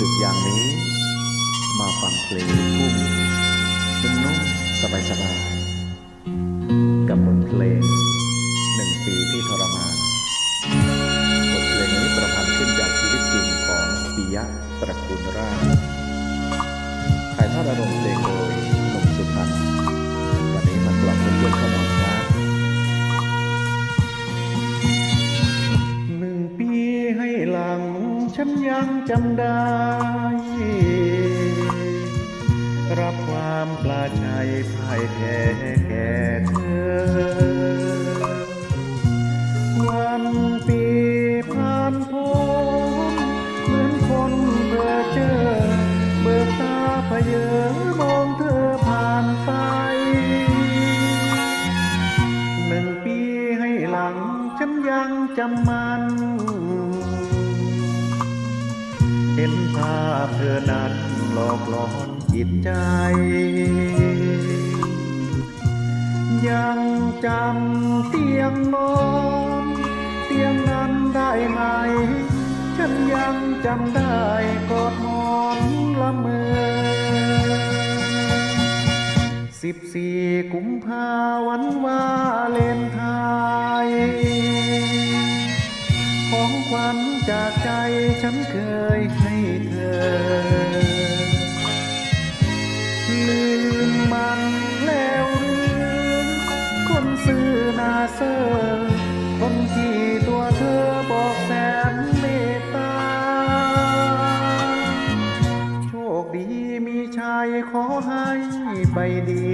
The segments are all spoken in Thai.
ดึกอย่างนี้ มาฟังเพลงทุ่งนุ่มๆสบายๆกับบทเพลงหนึ่งปีที่ทรมานบทเพลงนี้ประพันธ์ขึ้นจากชีวิตจริงของปิยะตระกูลราชถ่ายทอดอารมณ์เพลงโดย ฉันยังจำได้ รับความปลาชัยพ่ายแพ้แก่เธอ วันปีผ่านพ้นเหมือนคนเบื่อเจอ เบิกตาพเยอมองเธอผ่านไปหนึ่งปีให้หลังฉันยังจำมัน เธอนั้นหลอกหลอนจิตใจ ยังจำเตียงนอนเตียงนั้นได้ไหม ฉันยังจำได้กอดหมอนละเมอสิบสี่กุมภาวันวาเลนไทน์ของขวัญจากใจฉันเคย เซอร์คนที่ตัวเธอบอกแสนเมตตา โชคดีมีชายขอให้ไปดี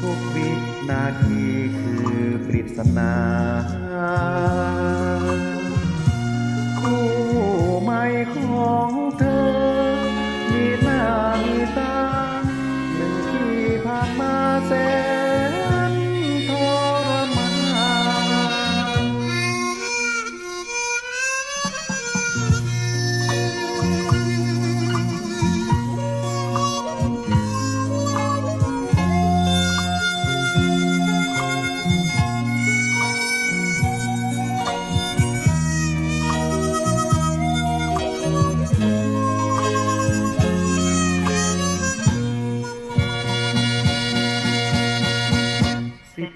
ทุกวินาทีคือปริศนา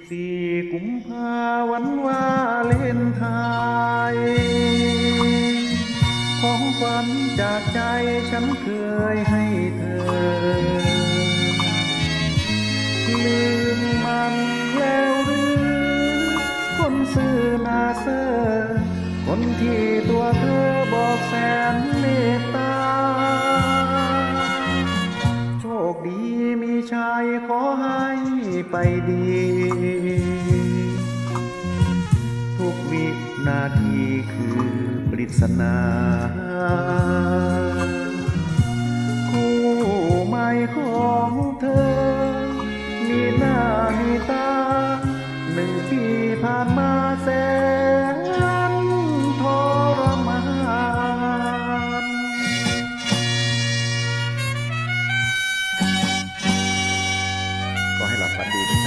สี่กุมภาวันวาเลนไทยของขวัญจากใจฉันเคยให้เธอ มีชายขอให้ไปดี ทุกวินาทีคือปริศนา ฝันดี